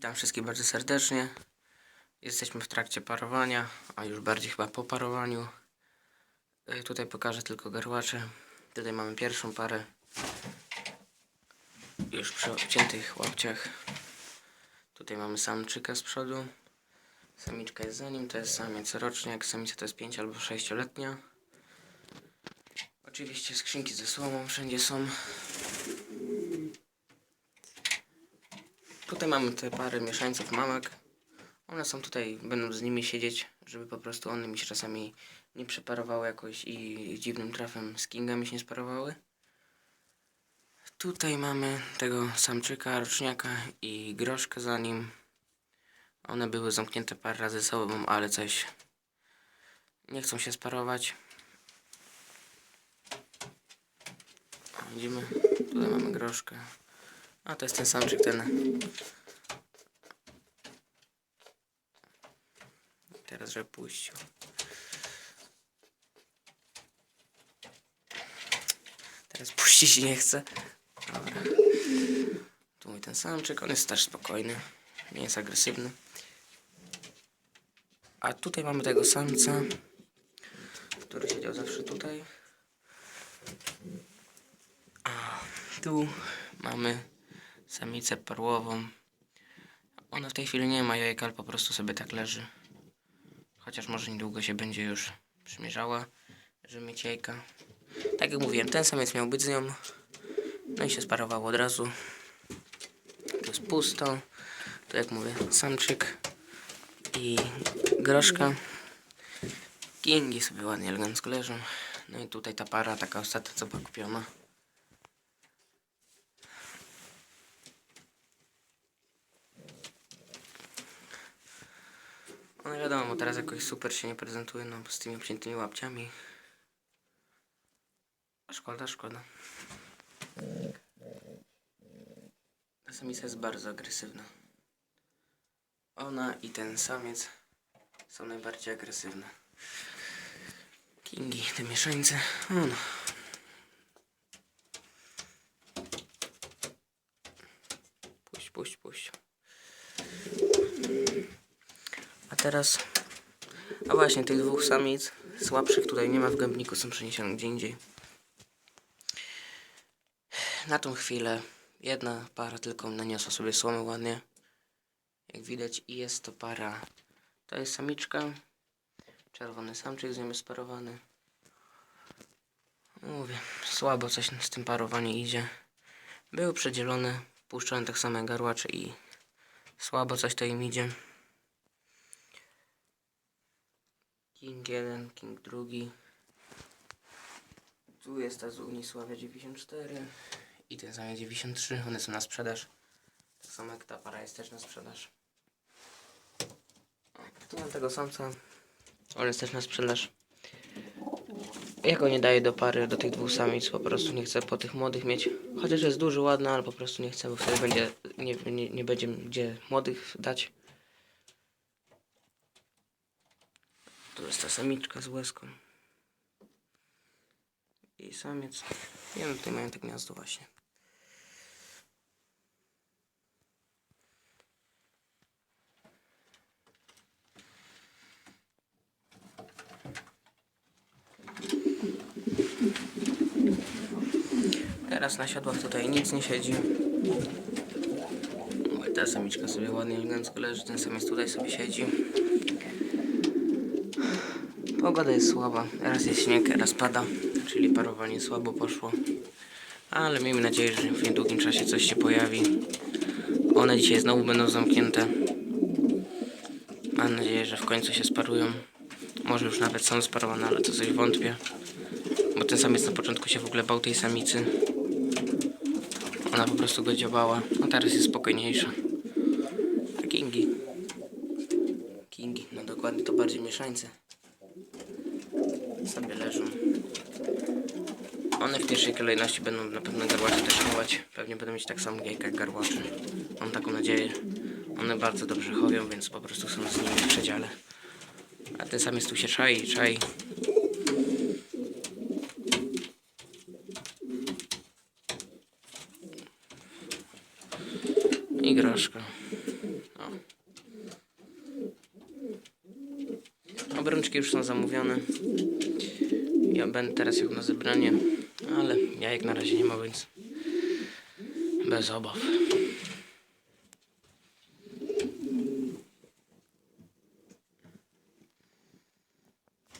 Witam wszystkich bardzo serdecznie. Jesteśmy w trakcie parowania, a już bardziej chyba po parowaniu. Y, Tutaj pokażę tylko garłacze. Tutaj mamy pierwszą parę. Już przy obciętych łapciach. Tutaj mamy samczyka z przodu. Samiczka jest za nim, to jest samiec roczniak. Samica to jest 5 albo 6-letnia. Oczywiście skrzynki ze słomą wszędzie są. Tutaj mamy te parę mieszańców mamek. One są tutaj, będą z nimi siedzieć, żeby po prostu one mi się czasami nie przeparowały jakoś i dziwnym trafem z kingami się nie sparowały. Tutaj mamy tego samczyka, roczniaka i groszkę za nim. One były zamknięte parę razy sobą, ale coś nie chcą się sparować. Widzimy, tutaj mamy groszkę. A to jest ten samczyk, ten. Teraz, żeby puścił. Teraz puścić nie chce. Dobra. Tu mój ten samczyk, on jest też spokojny. Nie jest agresywny. A tutaj mamy tego samca, który siedział zawsze tutaj. A tu mamy samicę perłową. Ona w tej chwili nie ma jajka, ale po prostu sobie tak leży. Chociaż może niedługo się będzie już przymierzała, żeby mieć jajka. Tak jak mówiłem, ten samiec miał być z nią. No i się sparowało od razu. Tu jest pusto. Tu jak mówię, samczyk i groszka. Kingi sobie ładnie, elegancko leżą. No i tutaj ta para, taka ostatnia, co była kupiona. No wiadomo, teraz jakoś super się nie prezentuje, no z tymi obciętymi łapciami. Szkoda, szkoda. Ta samica jest bardzo agresywna. Ona i ten samiec są najbardziej agresywne. Kingi, te mieszańce. No. Puść, puść, puść. A teraz... A właśnie, tych dwóch samic słabszych tutaj nie ma w gębniku, są przeniesione gdzie indziej. Na tą chwilę jedna para tylko naniosła sobie słomy ładnie. Jak widać i jest to para. To jest samiczka. Czerwony samczyk z nią jest sparowany. Mówię, słabo coś z tym parowaniem idzie. Były przedzielone, puszczone tak jak garłacze i słabo coś to im idzie. King 1, King 2. Tu jest ta z Unisławia 94 i ten sam 93. One są na sprzedaż. Tak samo jak ta para jest też na sprzedaż. Tu mam tego samca. On jest też na sprzedaż. Ja go nie daję do pary, do tych dwóch samic. Po prostu nie chcę po tych młodych mieć. Chociaż jest duży, ładny, ale po prostu nie chcę, bo wtedy będzie, nie, nie, nie będzie gdzie młodych dać. Tu jest ta samiczka z łezką. I samiec. Nie wiem, tutaj mają tak gniazdo właśnie. Teraz na siodłach tutaj nic nie siedzi. Ta samiczka sobie ładnie elegancko leży, ten samiec tutaj sobie siedzi. Pogoda jest słaba. Raz jest śnieg, raz pada, czyli parowanie słabo poszło. Ale miejmy nadzieję, że w niedługim czasie coś się pojawi. One dzisiaj znowu będą zamknięte. Mam nadzieję, że w końcu się sparują. Może już nawet są sparowane, ale to coś wątpię. Bo ten samiec na początku się w ogóle bał tej samicy. Ona po prostu go dziobała. A teraz jest spokojniejsza. A kingi. Kingi, no dokładnie to bardziej mieszańce sobie leżą. One w pierwszej kolejności będą na pewno garłacze też chować. Pewnie będą mieć tak samo jajka jak garłacze. Mam taką nadzieję. One bardzo dobrze chowią, więc po prostu są z nimi w przedziale. A ten sam jest tu się czai, czai. I groszka. O. Obrączki już są zamówione. Ja będę teraz jechał na zebranie, ale jajek na razie nie ma, więc bez obaw.